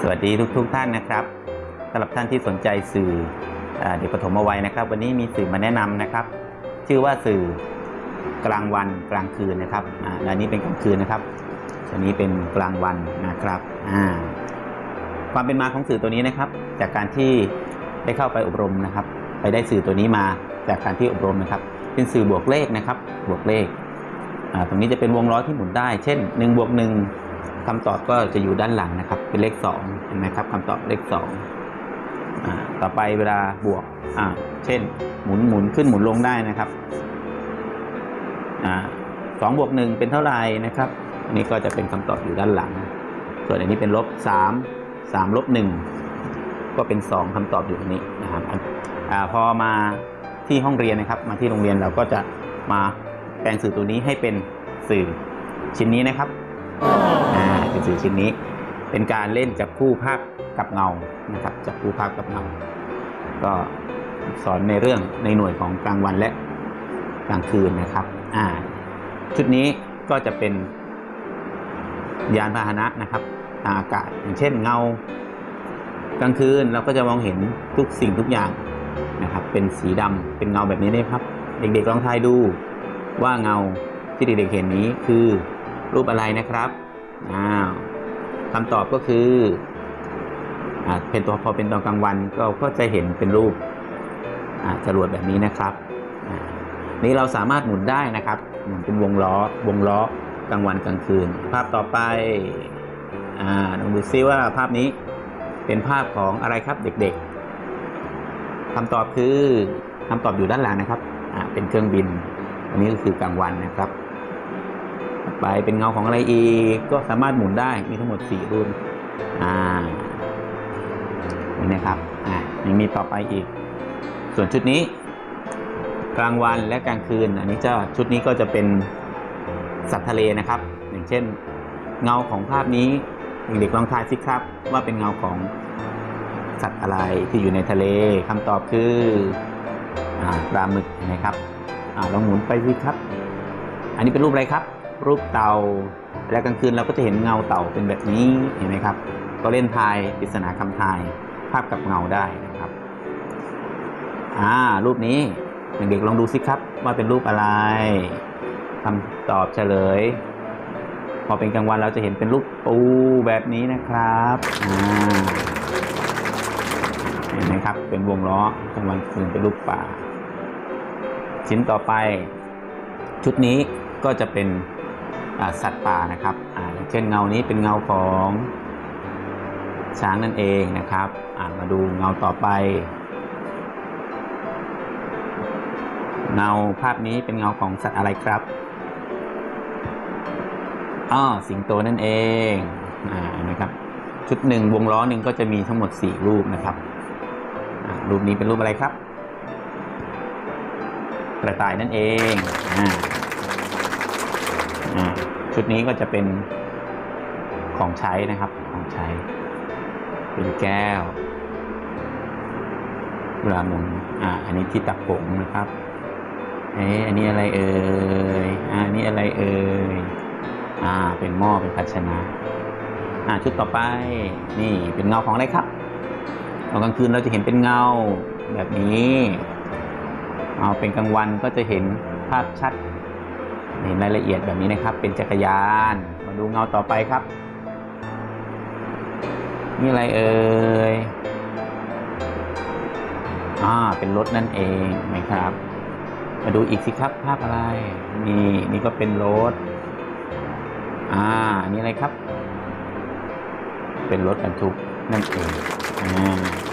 สวัสดีทุกๆทท่านนะครับสำหรับท่านที่สนใจสื่ออเด็กปฐมวัยนะครับ วันนี้มีสื่อมาแนะนำนะครับ ชื่อว่าสื่อกลางวันกลางคืนนะครับอ่าและอันนี้เป็นกลางคืนนะครับอันนี้เป็นกลางวันนะครับอ่าความเป็นมาของสื่อตัวนี้นะครับ จากการที่ได้เข้าไปอบรมนะครับ ไปได้สื่อตัวนี้มาจากการที่อบรมนะครับ เป็นสื่อบวกเลขนะครับ บวกเลข ตรงนี้จะเป็นวงล้อที่หมุนได้ เช่น1บวก1คำตอบก็จะอยู่ด้านหลังนะครับ เป็นเลข2เห็นไหมครับคำตอบเลข2อต่อไปเวลาบวกอ่าเช่น หมุนหมุนขึ้นหมุนลงได้นะครับสองบวกหนึ่งเป็นเท่าไหร่นะครับอันนี้ก็จะเป็นคำตอบอยู่ด้านหลัง ส่วนอันนี้เป็นลบสามสามลบหนึ่งก็เป็นสองคำตอบอยู่ตรงนี้นะครับอันอ่าพอมาที่ห้องเรียนนะครับ มาที่โรงเรียนเราก็จะมา แปลงสื่อตัวนี้ให้เป็นสื่อชิ้นนี้นะครับอ่าเป็นสื่อชิ้นนี้ เป็นการเล่นจับคู่ภาพกับเงานะครับจับคู่ภาพกับเงา ก็สอนในเรื่องในหน่วยของกลางวันและกลางคืนนะครับอ่าชุดนี้ก็จะเป็นยานพาหนะนะครับทางอากาศอย่างเช่นเงากลางคืนเราก็จะมองเห็นทุกสิ่งทุกอย่างนะครับ เป็นสีดำเป็นเงาแบบนี้นะครับ เด็กๆลองทายดู ว่าเงาที่เด็กๆเห็นนี้คือรูปอะไรนะครับอ้าวคำตอบก็คืออเป็นตัวพอเป็นตอนกลางวันก็ก็จะเห็นเป็นรูปจรวดแบบนี้นะครับนี่เราสามารถหมุนได้นะครับหมุนเป็นวงล้อวงล้อกลางวันกลางคืน ภาพต่อไปอ่าลองดูซิว่าภาพนี้เป็นภาพของอะไรครับเด็กๆคำตอบคือคำตอบอยู่ด้านหลังนะครับอ่าเป็นเครื่องบิน อันนี้ก็คือกลางวันนะครับต่อไปเป็นเงาของอะไรอีกก็สามารถหมุนได้มีทั้งหมด 4 รุ่นอ่านี่นะครับอ่ายังมีต่อไปอีก ส่วนชุดนี้ กลางวันและกลางคืน อันนี้จะชุดนี้ก็จะเป็นสัตว์ทะเลนะครับ อย่างเช่น เงาของภาพนี้เด็กๆลองทายสิครับ ว่าเป็นเงาของสัตว์อะไรที่อยู่ในทะเลคำตอบคืออ่าปลาหมึกเห็นไหมครับอ่า ลองหมุนไปสิครับ อันนี้เป็นรูปอะไรครับ รูปเต่าและกลางคืนเราก็จะเห็นเงาเต่าเป็นแบบนี้เห็นไหมครับ ก็เล่นทายปริศนาคำทาย ภาพกับเงาได้นะครับอ่ารูปนี้เด็กๆลองดูสิครับ ว่าเป็นรูปอะไรคำตอบเฉลย พอเป็นกลางวันเราจะเห็นเป็นรูปปูแบบนี้นะครับอ่าเห็นไหมครับเป็นวงล้อกลางวันคืนเป็นรูปป่า ชิ้นต่อไป ชุดนี้ก็จะเป็นสัตว์ป่านะครับอย่างเช่นเงานี้เป็นเงาของช้างนั่นเองนะครับมาดูเงาต่อไป เงาภาพนี้เป็นเงาของสัตว์อะไรครับอ้อสิงโตนั่นเองอนะครับชุดหนึ่งวงล้อหนึ่งก็จะมีทั้งหมด 4 รูปนะครับรูปนี้เป็นรูปอะไรครับ กระต่ายนั่นเองอ่าอ่าชุดนี้ก็จะเป็นของใช้นะครับ ของใช้ เป็นแก้วเวลาหมุนอ่า อันนี้ที่ตักผงนะครับเอ๊อันนี้อะไรเอ่ยอ่านนี้อะไรเอ่ยอ่า เป็นหม้อ เป็นภาชนะ อ่า ชุดต่อไป นี่ เป็นเงาของอะไรครับตอนกลางคืนเราจะเห็นเป็นเงาแบบนี้ เอาเป็นกลางวันก็จะเห็นภาพชัด เห็นรายละเอียดแบบนี้นะครับ เป็นจักรยาน มาดูเงาต่อไปครับนี่อะไรเอ่ยอ่าเป็นรถนั่นเองไหมครับ มาดูอีกสิครับภาพอะไร นี่นี่ก็เป็นรถอ่านี่อะไรครับ เป็นรถบรรทุกนั่นเองอ่า